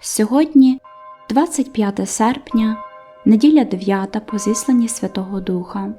Сьогодні 25 серпня, неділя 9 по зісланні Святого Духа.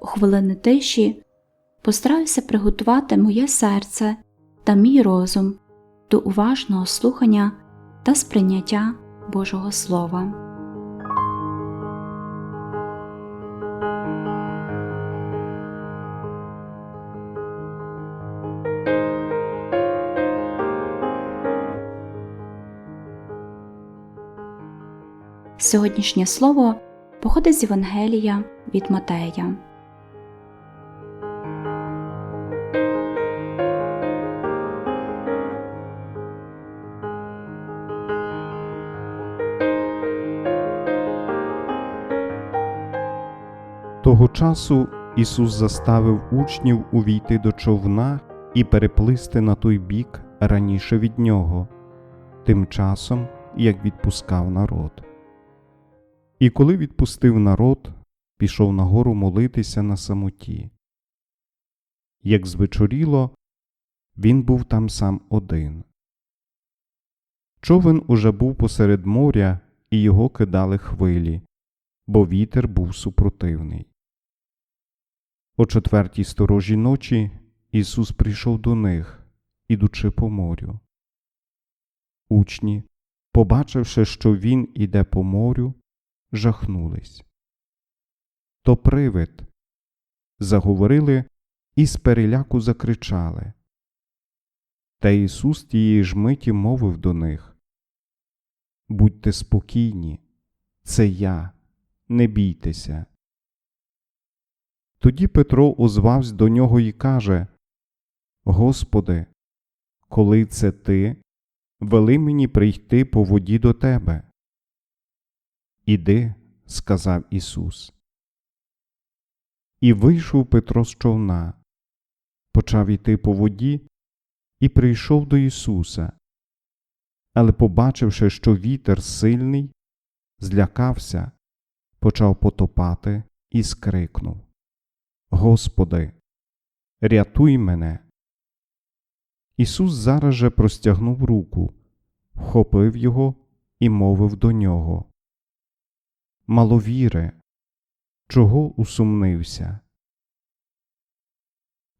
У хвилини тиші постараюся приготувати моє серце та мій розум до уважного слухання та сприйняття Божого Слова. Сьогоднішнє слово походить з Євангелія від Матея. Того часу Ісус заставив учнів увійти до човна і переплисти на той бік раніше від нього, тим часом, як відпускав народ. І коли відпустив народ, пішов на гору молитися на самоті. Як звечоріло, він був там сам один. Човен уже був посеред моря, і його кидали хвилі, бо вітер був супротивний. О четвертій сторожі ночі Ісус прийшов до них, ідучи по морю. Учні, побачивши, що Він іде по морю, жахнулись. То привид. Заговорили і з переляку закричали. Та Ісус тієї ж миті мовив до них Будьте спокійні, це я, не бійтеся. Тоді Петро озвався до нього і каже Господи, коли це ти, вели мені прийти по воді до тебе. Іди, сказав Ісус. І вийшов Петро з човна, почав іти по воді і прийшов до Ісуса. Але, побачивши, що вітер сильний, злякався, почав потопати і скрикнув Господи, рятуй мене. Ісус зараз же простягнув руку, вхопив його і мовив до нього. Маловіре, чого усумнився?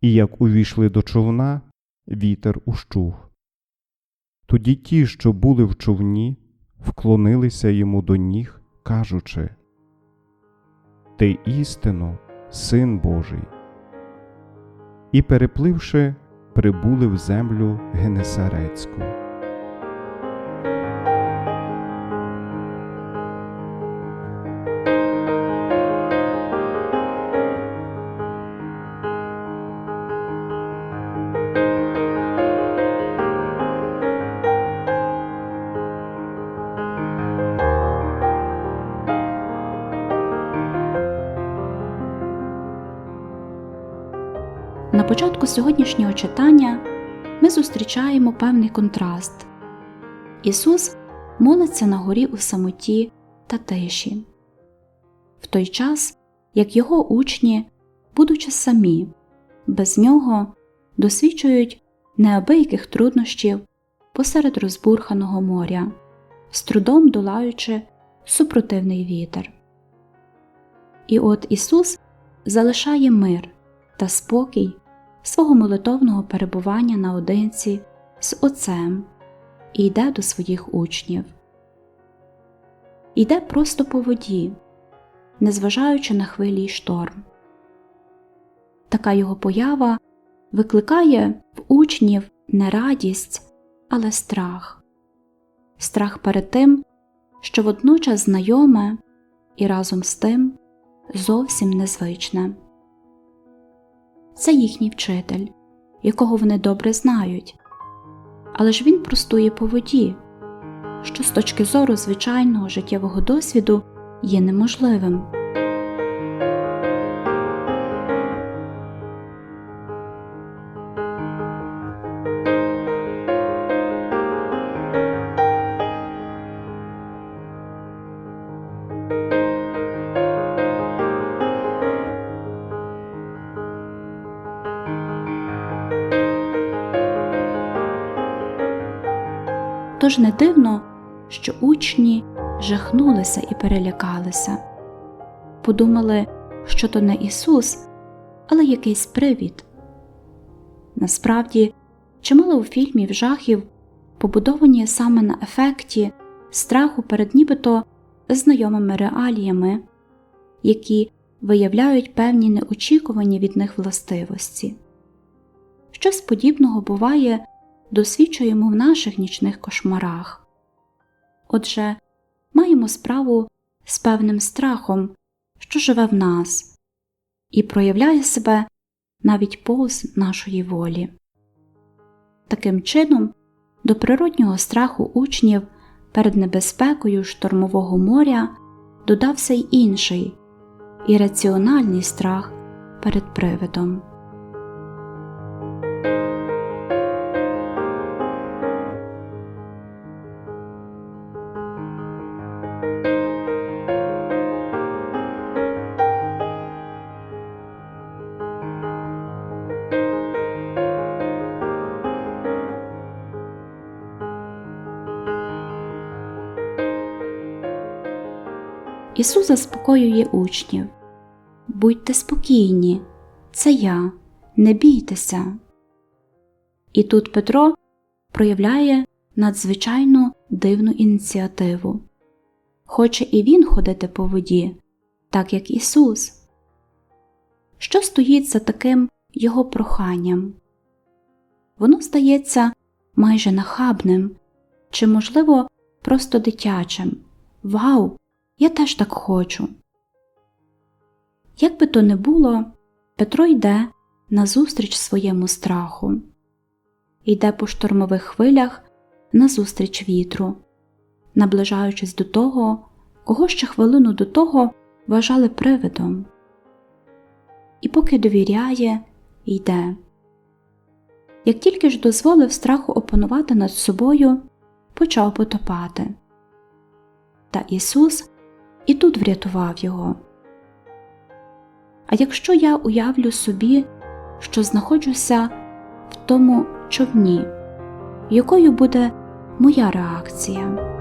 І як увійшли до човна, вітер ущух. Тоді ті, що були в човні, вклонилися йому до ніг, кажучи Ти істину, Син Божий. І, перепливши, прибули в землю Генесарецьку. На початку сьогоднішнього читання ми зустрічаємо певний контраст. Ісус молиться на горі у самоті та тиші, в той час, як його учні, будучи самі, без нього досвідчують неабияких труднощів посеред розбурханого моря, з трудом долаючи супротивний вітер. І от Ісус залишає мир та спокій свого молитовного перебування наодинці з Отцем і йде до своїх учнів. Йде просто по воді, незважаючи на хвилі й шторм. Така його поява викликає в учнів не радість, але страх, страх перед тим, що водночас знайоме і разом з тим зовсім незвичне це їхній вчитель, якого вони добре знають, але ж він простує по воді, що з точки зору звичайного життєвого досвіду є неможливим. Тож не дивно, що учні жахнулися і перелякалися, подумали, що то не Ісус, але якийсь привід. Насправді, чимало у фільмів жахів побудовані саме на ефекті страху перед нібито знайомими реаліями, які виявляють певні неочікувані від них властивості. Щось подібного буває, досвідчуємо в наших нічних кошмарах. Отже, маємо справу з певним страхом, що живе в нас, і проявляє себе навіть повз нашої волі. Таким чином, до природнього страху учнів перед небезпекою штормового моря додався й інший ірраціональний страх перед привидом. Ісус заспокоює учнів Будьте спокійні, це я, не бійтеся. І тут Петро проявляє надзвичайно дивну ініціативу. Хоче і він ходити по воді, так як Ісус. Що стоїть за таким його проханням? Воно здається майже нахабним чи, можливо, просто дитячим. Вау! Я теж так хочу. Як би то не було, Петро йде назустріч своєму страху, йде по штормових хвилях назустріч вітру, наближаючись до того, кого ще хвилину до того вважали привидом. І поки довіряє, йде. Як тільки ж дозволив страху опанувати над собою, почав потопати. Та Ісус і тут врятував його. А якщо я уявлю собі, що знаходжуся в тому човні, якою буде моя реакція?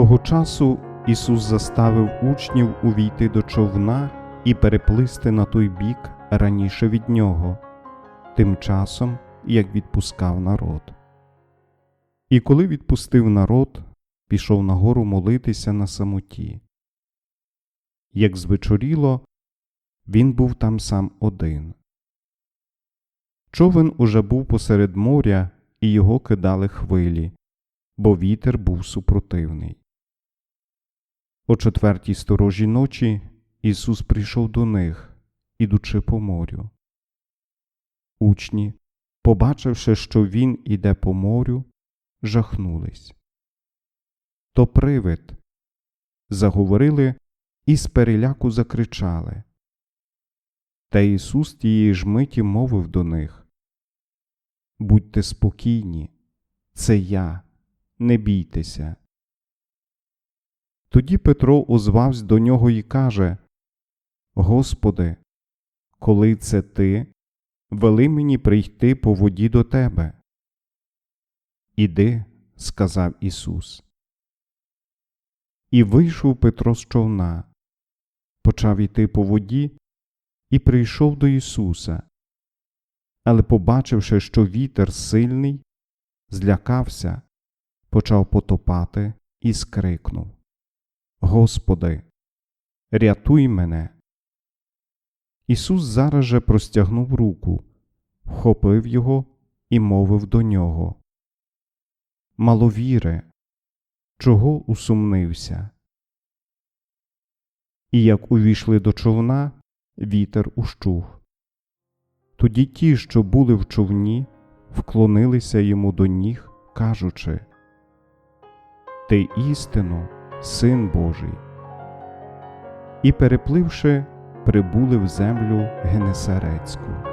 Того часу Ісус заставив учнів увійти до човна і переплисти на той бік раніше від нього, тим часом, як відпускав народ. І коли відпустив народ, пішов нагору молитися на самоті. Як звечоріло, він був там сам один. Човен уже був посеред моря, і його кидали хвилі, бо вітер був супротивний. О четвертій сторожі ночі Ісус прийшов до них, ідучи по морю. Учні, побачивши, що Він іде по морю, жахнулись. То привид. Заговорили і з переляку закричали. Та Ісус тієї ж миті мовив до них Будьте спокійні, це я, не бійтеся. Тоді Петро озвався до нього і каже Господи, коли це ти, вели мені прийти по воді до тебе. Іди, сказав Ісус. І вийшов Петро з човна, почав іти по воді і прийшов до Ісуса. Але, побачивши, що вітер сильний, злякався, почав потопати і скрикнув Господи, рятуй мене. Ісус зараз же простягнув руку, вхопив його і мовив до нього. Маловіре, чого усумнився? І як увійшли до човна, вітер ущух. Тоді ті, що були в човні, вклонилися йому до ніг, кажучи Ти істину, Син Божий. І, перепливши, прибули в землю Генесарецьку.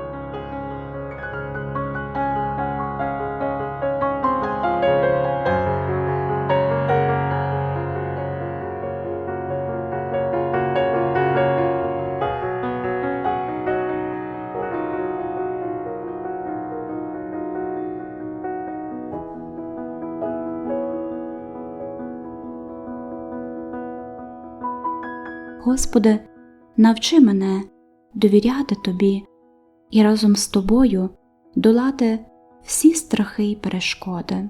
Господи, навчи мене довіряти Тобі і разом з Тобою долати всі страхи й перешкоди.